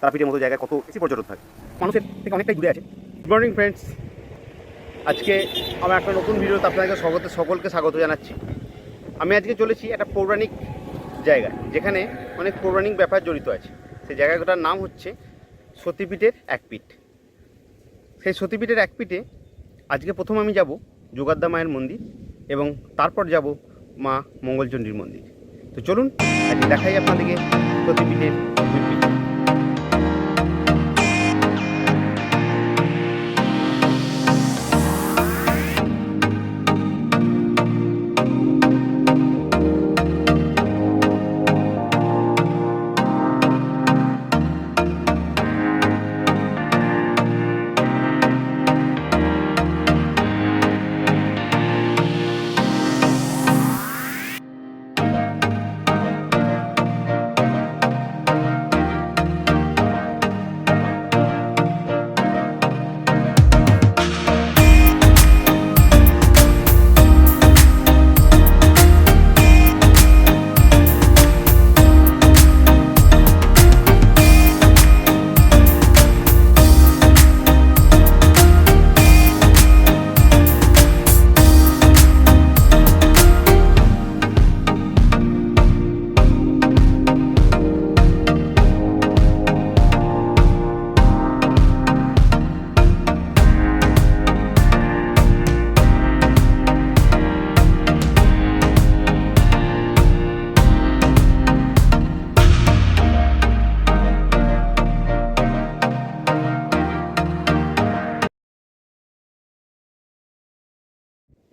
তারাপীঠের মতো জায়গায় কত বেশি পর্যটক থাকে। মানুষের থেকে অনেকটাই দূরে আছে। গুড মর্নিং ফ্রেন্ডস আজকে আমার একটা নতুন ভিডিওতে আপনাদেরকে স্বাগত সকলকে স্বাগত জানাচ্ছি। আমি আজকে চলেছি একটা পৌরাণিক জায়গা যেখানে অনেক পৌরাণিক ব্যাপার জড়িত আছে। সেই জায়গাটার নাম হচ্ছে সতীপীঠের এক পীঠ সেই সতীপীঠের এক পীঠে আজকে প্রথম আমি যাব যোগাদ্দা মায়ের মন্দির এবং তারপর যাব মা মঙ্গলচণ্ডীর মন্দির। তো চলুন আজকে দেখাই আপনাদেরকে সতীপীঠের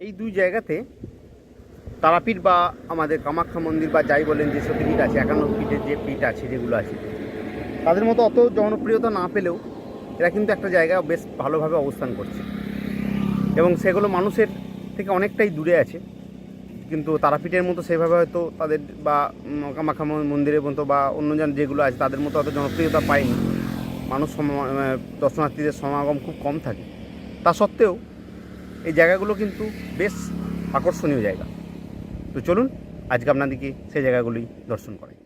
এই দুই জায়গাতে তারাপীঠ বা আমাদের কামাখ্যা মন্দির বা যাই বলেন যে সতীপীঠ আছে, একান্ন পীঠের যে পীঠ আছে, যেগুলো আছে, তাদের মতো অত জনপ্রিয়তা না পেলেও এরা কিন্তু একটা জায়গা বেশ ভালোভাবে অবস্থান করছে। এবং সেগুলো মানুষের থেকে অনেকটাই দূরে আছে। কিন্তু তারাপীঠের মতো সেভাবে হয়তো তাদের বা কামাখ্যা মন্দিরের মতো বা অন্য যেগুলো আছে, তাদের মতো অত জনপ্রিয়তা পায়নি। মানুষ দর্শনার্থীদের সমাগম খুব কম থাকে। তা সত্ত্বেও এই জায়গাগুলো কিন্তু বেশ আকর্ষণীয় জায়গা। তো চলুন আজকে আপনাদেরকে সেই জায়গাগুলি দর্শন করাই।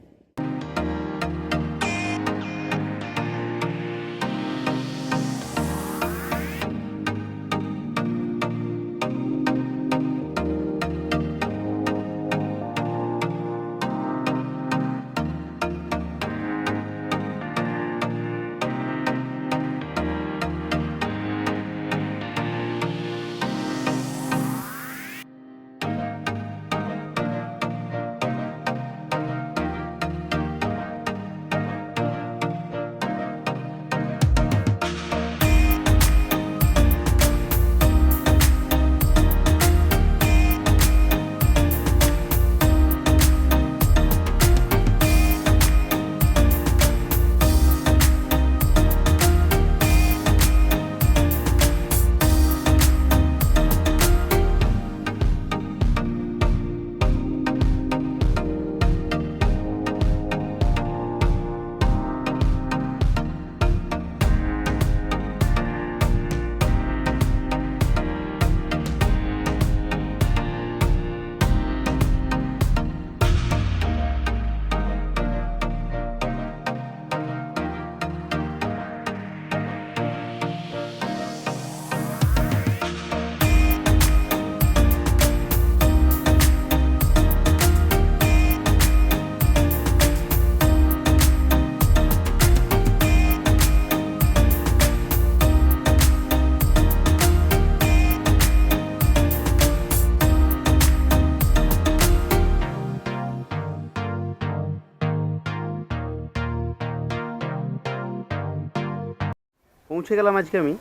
পৌঁছে গেলাম আজকে আমি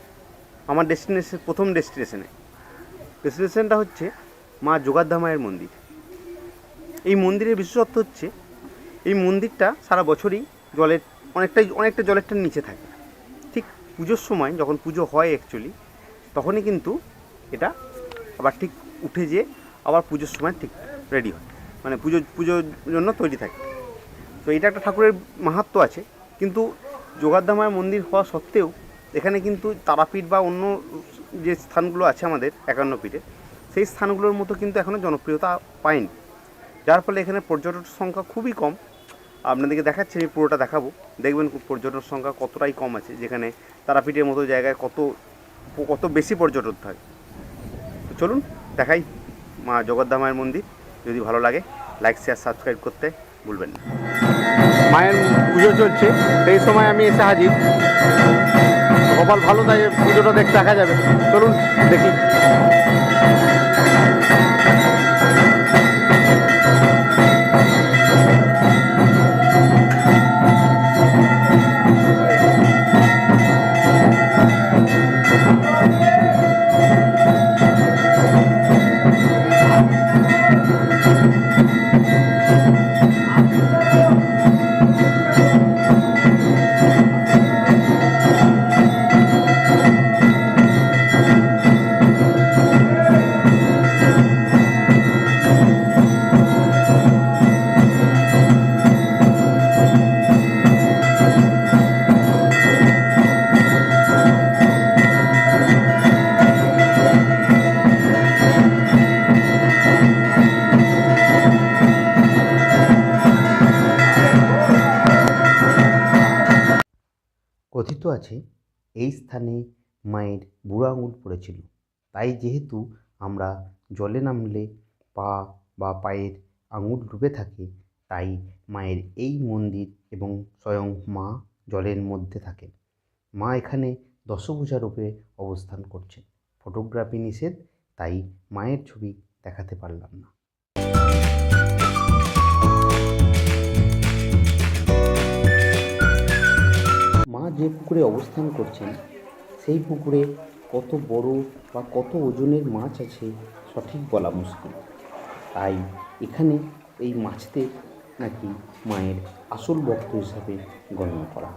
আমার ডেস্টিনেশন প্রথম ডেস্টিনেশনে ডেস্টিনেশনটা হচ্ছে মা যোগাদ্ধা মায়ের মন্দির। এই মন্দিরের বিশেষত্ব হচ্ছে, এই মন্দিরটা সারা বছরই জলের, অনেকটাই, অনেকটা জলেরটা নিচে থাকে। ঠিক পুজোর সময় যখন পুজো হয় অ্যাকচুয়ালি তখনই কিন্তু এটা আবার ঠিক উঠে যেয়ে আবার পুজোর সময় ঠিক রেডি হয়। মানে পুজো, পুজোর জন্য তৈরি থাকে। তো এটা একটা ঠাকুরের মাহাত্ম আছে। কিন্তু যোগাদ্দা মায়ের মন্দির হওয়া সত্ত্বেও এখানে কিন্তু তারাপীঠ বা অন্য যে স্থানগুলো আছে আমাদের একান্ন পীঠে, সেই স্থানগুলোর মতো কিন্তু এখনও জনপ্রিয়তা পায়নি। যার ফলে এখানে পর্যটক সংখ্যা খুবই কম। আপনাদেরকে দেখাচ্ছি, আমি পুরোটা দেখাবো। দেখবেন খুব পর্যটন সংখ্যা কতটাই কম আছে, যেখানে তারাপীঠের মতো জায়গায় কত কত বেশি পর্যটক থাকে। তো চলুন, দেখাই মা জগদ্দা মায়ের মন্দির। যদি ভালো লাগে, লাইক, শেয়ার, সাবস্ক্রাইব করতে ভুলবেন না। মায়ের পুজো চলছে। সেই সময় আমি এসে হাজির। কপাল ভালো তাই পুজোটা দেখতে দেখা যাবে। চলুন দেখি। কথিত আছে, এই স্থানে মায়ের বুড়ো আঙুল পড়েছিল। তাই যেহেতু আমরা জলে নামলে পা বা পায়ের আঙুল ডুবে থাকে, তাই মায়ের এই মন্দির এবং স্বয়ং মা জলের মধ্যে থাকেন। মা এখানে দশভুজা রূপে অবস্থান করছেন। ফটোগ্রাফি নিষেধ, তাই মায়ের ছবি দেখাতে পারলাম না। যে পুকুরে অবস্থান করছেন। সেই পুকুরে কত বড় বা কত ওজনের মাছ আছে সঠিক বলা মুশকিল। তাই এখানে এই মাছদের নাকি মায়ের আসল ভক্ত হিসাবে গণ্য করা